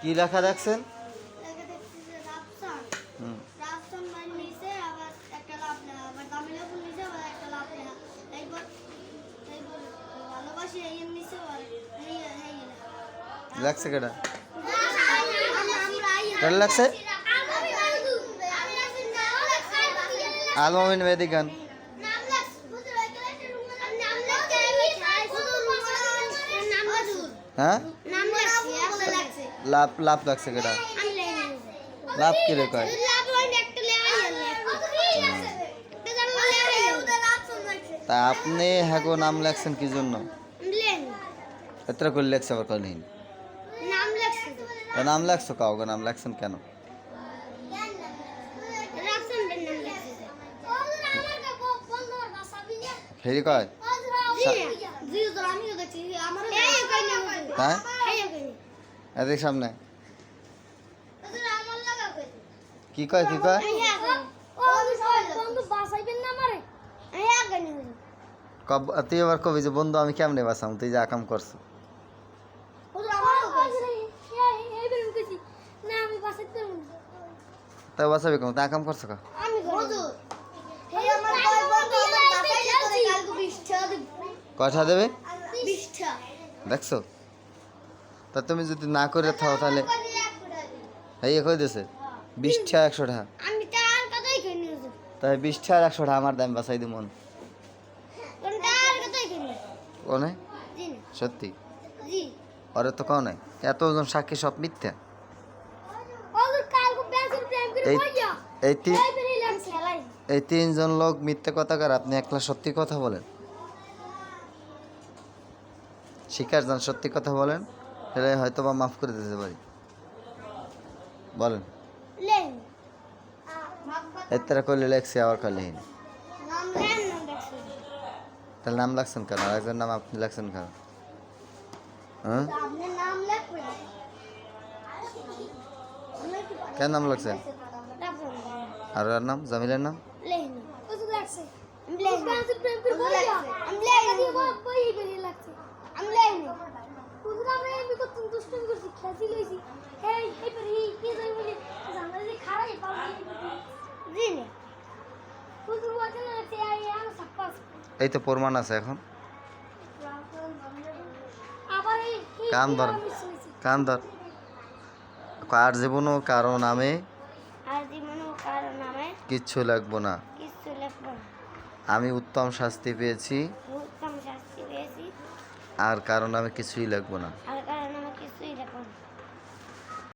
কি লেখা লেখা লাগছে কেটা কেটা লাগছে আলমামিন মেদিক গান। হ্যাঁ? লাভ লাভ লাগছে কেটা লাভ কি রে কয় তা আপনি হ্যাঁ গো নাম লেখছেন কি জন্য এত করে লেখছে আবার কল নিন নাম লেখছে তো তা নাম লেখছো কাউ গো নাম লেখছেন কেন রাফসানের নাম লেখছে ফেরি কয় জি তো আমিও দেখছি আমারও এই কই না হ্যাঁ এই কই এদিক সামনে। না আমার লাগা কই কি কয় কি কয়? তুই আবার কবি যে বন্ধু আমি কেমনে বাসাম তুই যা কাম করছ। হুজুর আমারও কইছে। এই বেরুন কইছি। না আমি বাসাইতে পারব না। তা বাসাবি কেমন তা কাম করছ কা আমি হুজুর এই আমার কয় বন্ধু আমার বাসাইতে করে কালকে বিষ্ঠা দিব। কয়টা দেবে? দেখছ? তা তুমি যদি না করে থাও তাহলে এই কই দিছে একশো টাকা। কই নি তাই বিশটা আর একশো টাকা আমার দাম বাসাই দিব মন কোন সত্যি? ওরে তো কও নাই এতজন সাক্ষী সব মিথ্যা। করে এই তিন এই তিনজন লোক মিথ্যে কথাকার আপনি একলা সত্যি কথা বলেন। শিকার যান সত্যি কথা বলেন। তাহলে হয়তো বা মাফ করে দিতে পারি। বলেন। লেন। এর তারা করলে লেখছে আবার করলে হিন নাম লেন নাম দেখছি তাহলে নাম লাগছেন কেন? আর একজন নাম আপনি লাগছেন কেন? হ্যাঁ? আপনি নাম লিখবেন? কেন নাম লাগছে আর ওর নাম? জামিলের নাম? লেন। ওষুধ লাগছে দুষ্টুমি করছি খেলছি লইছি। এই এই বেরি কি যাই বলি আমরা যে খারাই পাবো জি নে। লাগছে এই আমি সাপাস এই তো প্রমাণ আছে এখন। আবার এই কান ধর। কান ধর। কার জীবনও কারও নামে। আর জীবনে কারও নামে। কিচ্ছু লাগবো না। আমি উত্তম শাস্তি পেয়েছি। উত্তম শাস্তি পেয়েছি। আর কারও নামে কিছুই লাগবো না।